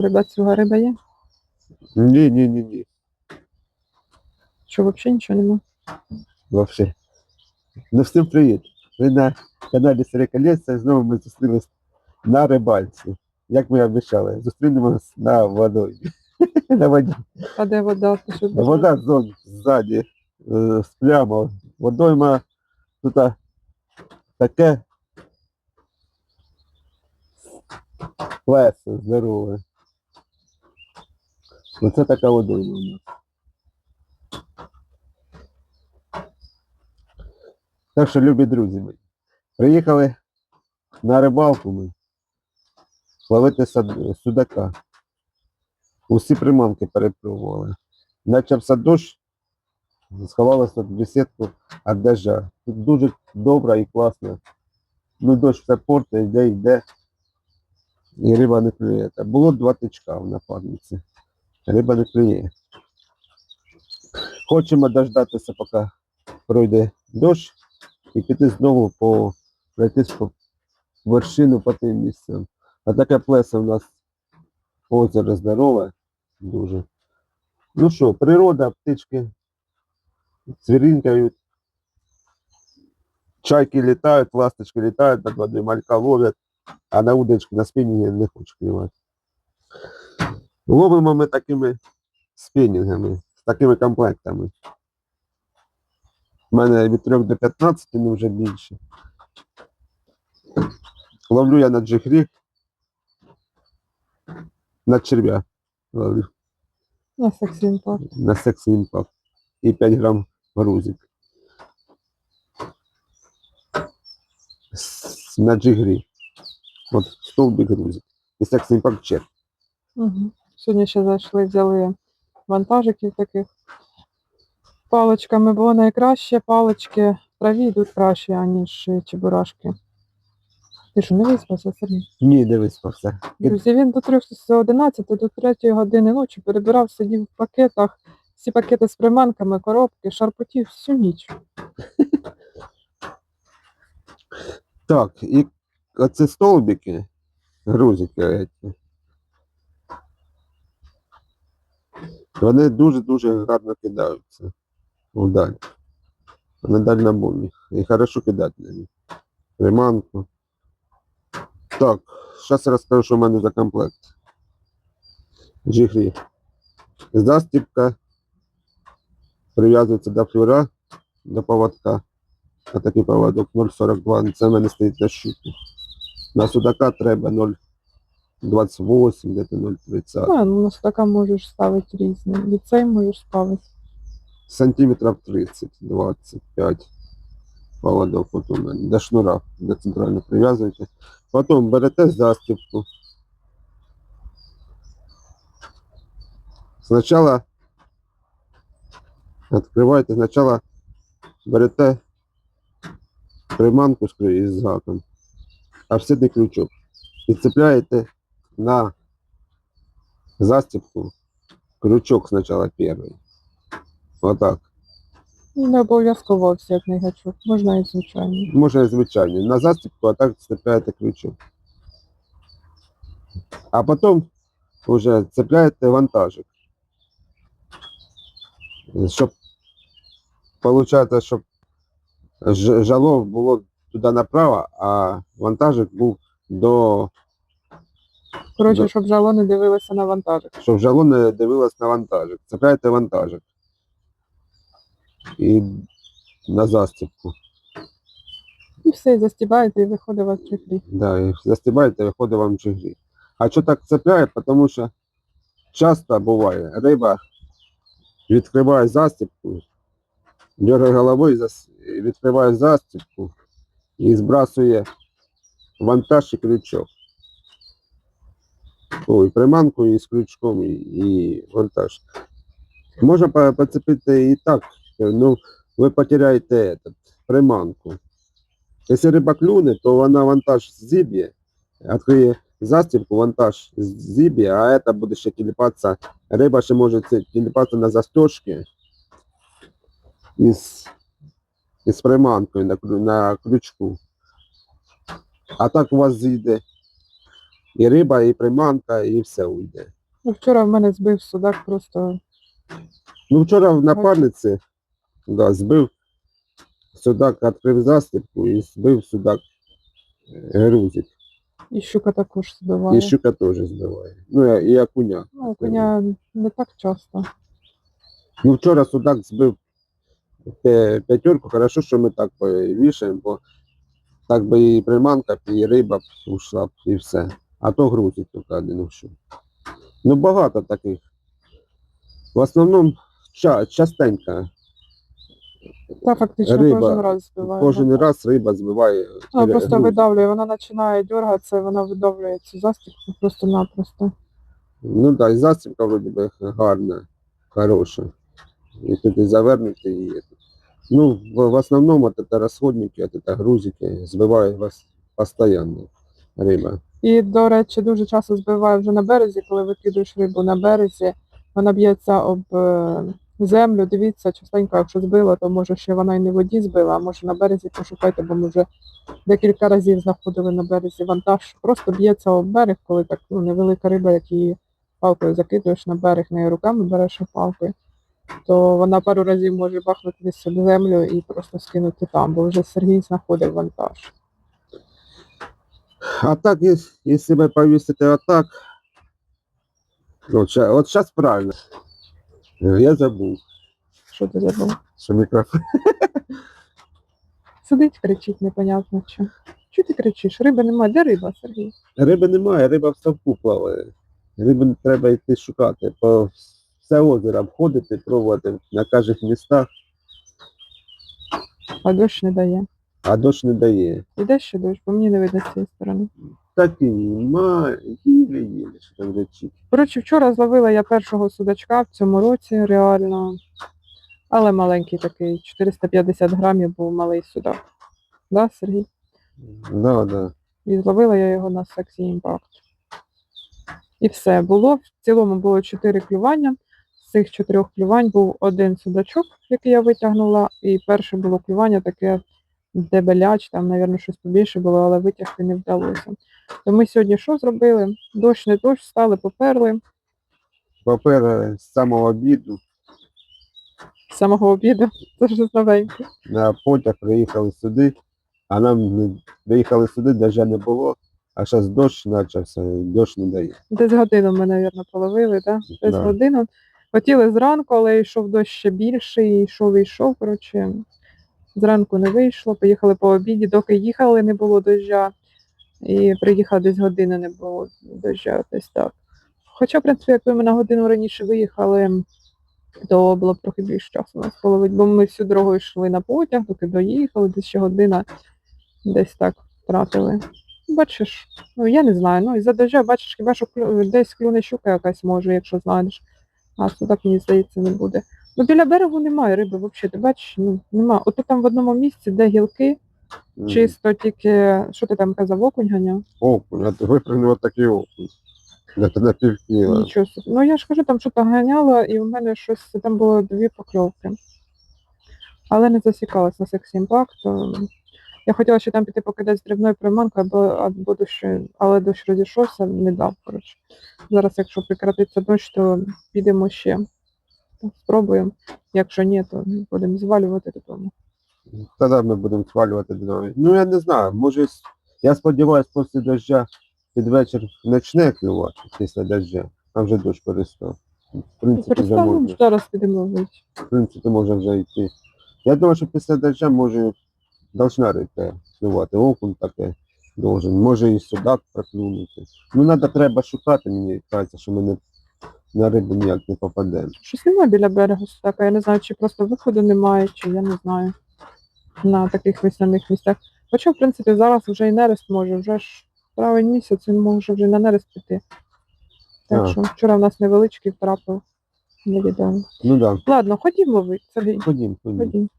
Рибацюга риба є? Ні, ні, ні, ні. Що взагалі нічого нема? Вообще. Ну всім привіт. Ви на каналі Серекалєця. Знову ми зустрілись на рибальці. Як ми обіцяли, зустрінемось на водоймі. На воді. А де вода? Вода зон ззаді, е, спрямо. Водойма тут таке плесо здорове. Оце така водойма у нас. Так що, любі друзі мої, приїхали на рибалку ми ловити судака. Усі приманки перепробували. Начався дощ, сховалися в бесідку від дождя. Тут дуже добра і класна. Ну, дощ все портить, йде, йде. І риба не клює. Було два тичка в нападниці. Риба не клює. Хочемо дождатися, поки пройде дощ, і піти знову по пройтись по вершину по тим місцям. А таке плесо у нас озеро здорове, дуже. Ну що, природа, птички цвірінькають, чайки літають, ласточки літають над водою, малька ловлять, а на удочки на спінінги не хочуть клювати. Ловимо ми такими спінінгами, з такими комплектами. У мене від 3 до 15, ну вже більше. Ловлю я на джихрі, на черв'я. Ловлю На сексі імпакт. на секси імпакт і 5 грам грузик. На джигрі. От стовбик грузик. І секс імпакт чек. Угу. Сьогодні ще зайшли, взяли вантажиків таких паличками, бо найкраще палички в траві йдуть краще, аніж чебурашки. Ти що, не виспався, Сергій? Ні, все. І- Друзі, він до 3 з 11 до 3 години ночі перебирав, сидів в пакетах, всі пакети з приманками, коробки, шарпотів всю ніч. Так, і оці столбики, грузики, вони дуже-дуже гарно кидаються вдаль. На дальнобойні. І хорошо кидати на них. Приманку. Так, зараз розкажу, що в мене за комплект. Джихрі. Застіпка прив'язується до флюра, до поводка. А такий поводок 0,42. Це в мене стоїть на щуку. На судака треба 0,28, десь 0,30. Ну, ну, на судака можеш ставити різні. Від цей можеш ставити. Сантиметрів 30-25 поводок от у мене. До шнура, до центрально прив'язуєте. Потім берете застіпку. Спочатку відкриваєте, спочатку берете приманку з краю- із гаком, офсетний крючок. І цепляєте на застіпку крючок спочатку перший. Отак. Ну, Не обов'язково офсетний гачок, можна і звичайний. Може звичайний. На застіпку, а так цепляєте крючок. А потім вже цепляєте вантажик. Щоб виходить, щоб ж- жало було туди направо, а вантажик був до. Коротше, Да. щоб жало не дивилося на вантажик. щоб жало не дивилось на вантажик. Цепляєте вантажик. І на застіпку. І все, і застібаєте і виходить у вас чехлі. Да, і застібаєте, виходить вам чужі. А що так цепляє? Тому що часто буває, риба відкриває застіпку, дергає головою, зас- відкриває застіпку і збрасує вантаж і крючок. Ой, приманку і з крючком, і, і вантаж. Можна по- поцепити і так, ну, ви потеряєте этот, приманку. Якщо риба клюне, то вона вантаж зіб'є, відкриє застібку, вантаж зіб'є, а це буде ще тіліпатися. Риба ще може тіліпатися на застежки із, із приманкою на, на крючку. А так у вас зійде І риба, і приманка, і все уйде. Ну, вчора в мене збив судак просто Ну, вчора в напарниці да, збив судак, відкрив застіпку і збив судак е, грузик. і щука також збиває. І щука теж збиває. Ну, і окуня. Ну, коня не так часто. Ну, вчора судак збив п'ятерку, хорошо, що ми так вішаємо, бо так би і приманка, і риба б ушла б, і все. А то грузик тільки один ушов. Ну, багато таких. В основному ча- частенько. Та фактично Риба, кожен раз збиває. Кожен раз риба збиває. Вона просто грузик. видавлює, вона починає дергатися, вона видавлює цю застіпку просто-напросто. Ну так, і застібка вроді би гарна, хороша. І тут і завернути її. Ну, в, в основному это розходники, это грузики збивають вас постійно риба. І, до речі, дуже часто збиває вже на березі, коли викидуєш рибу на березі, вона б'ється об е, землю. Дивіться, частенько, якщо збила, то може ще вона і не в воді збила, а може на березі пошукайте, бо ми вже декілька разів знаходили на березі вантаж. Просто б'ється об берег, коли так ну, невелика риба, як її палкою закидуєш на берег, не руками береш палкою, то вона пару разів може бахнути десь землю і просто скинути там, бо вже Сергій знаходив вантаж. А так, єс- якщо ви повісите отак, от, ща- от зараз правильно. Я забув, Що ти забув? що мікрофон. Сидить, кричить, непонятно що. Чого ти кричиш? Риби немає. Де риба, Сергій? Риби немає, риба в ставку плаває. Риби треба йти шукати. По все озеро обходити, пробувати на кожних містах, А дощ не дає. А дощ не дає. Іде ще дощ, бо мені не видно з цієї сторони. Так і нема, їлі-їлі, що там речить. Коротше, вчора зловила я першого судачка в цьому році, реально. Але маленький такий, 450 грамів був малий судак. Да, Сергій? Да, да. І зловила я його на сексі імпакт. І все. Було в цілому було чотири клювання. З цих чотирьох клювань був один судачок, який я витягнула, і перше було клювання таке дебеляч, там, мабуть, щось побільше було, але витягти не вдалося. То ми сьогодні що зробили? Дощ не дощ, стали, поперли Папер з самого обіду з самого обіду. Це ж новеньке. на потяг приїхали сюди, а нам не приїхали сюди, дождя не було, а зараз дощ почався, дощ не дає. Десь годину ми, мабуть, половили, да? Десь Да. годину. Хотіли зранку, але йшов дощ ще більший, йшов і йшов. Коротше, зранку не вийшло, поїхали по обіді, доки їхали, не було доща. І приїхали десь години не було доща, десь так. Хоча, в принципі, якби ми на годину раніше виїхали, то було б трохи більше часу нас половить, бо ми всю дорогу йшли на потяг, доки доїхали, десь ще година десь так втратили. Бачиш, ну я не знаю. Ну, із-за дождя, бачиш, хіба що десь клюне щука якась може, якщо знаєш. А судак, мені здається, не буде. Ну, біля берегу немає риби взагалі, ти бачиш, ну, нема. Ото там в одному місці, де гілки, чисто тільки, що ти там казав, окунь ганяв? Окунь, а ти випрыгнув такий окунь. Де на півкіла. Нічого собі. Ну я ж кажу, там що-то ганяло, і в мене щось, там було дві покльовки. Але не засікалась на сексі імпакт. Я хотіла ще там піти покидати з дрібною приманкою, або, або дощ, але дощ розійшовся, не дав. Коротше. Зараз, якщо прекратиться дощ, то підемо ще. Спробуємо. Якщо ні, то будемо звалювати додому. Тоді ми будемо свалювати додому. Ну я не знаю, може, я сподіваюся, після дождя під вечір почне клювати після дождя. Там вже дощ перестав. В принципі, вже можна. зараз підемо ловити. В принципі, можна вже йти. Я думаю, що після дождя може должна рибка клювати. Окунь таке должен. Може і судак проклюнути. Ну, треба, треба шукати, мені кажеться, що ми не, на рибу ніяк не попаде. Щось немає біля берегу судака. Я не знаю, чи просто виходу немає, чи я не знаю. На таких весняних місцях. Хоча, в принципі, зараз вже і нерест може, вже ж правий місяць, він може вже на нерест піти. Так а. що вчора в нас невеличкий втрапив. Невідомо. Ну так, Ладно, ходімо ловити, Сергій. ходім, ходім. Ходім.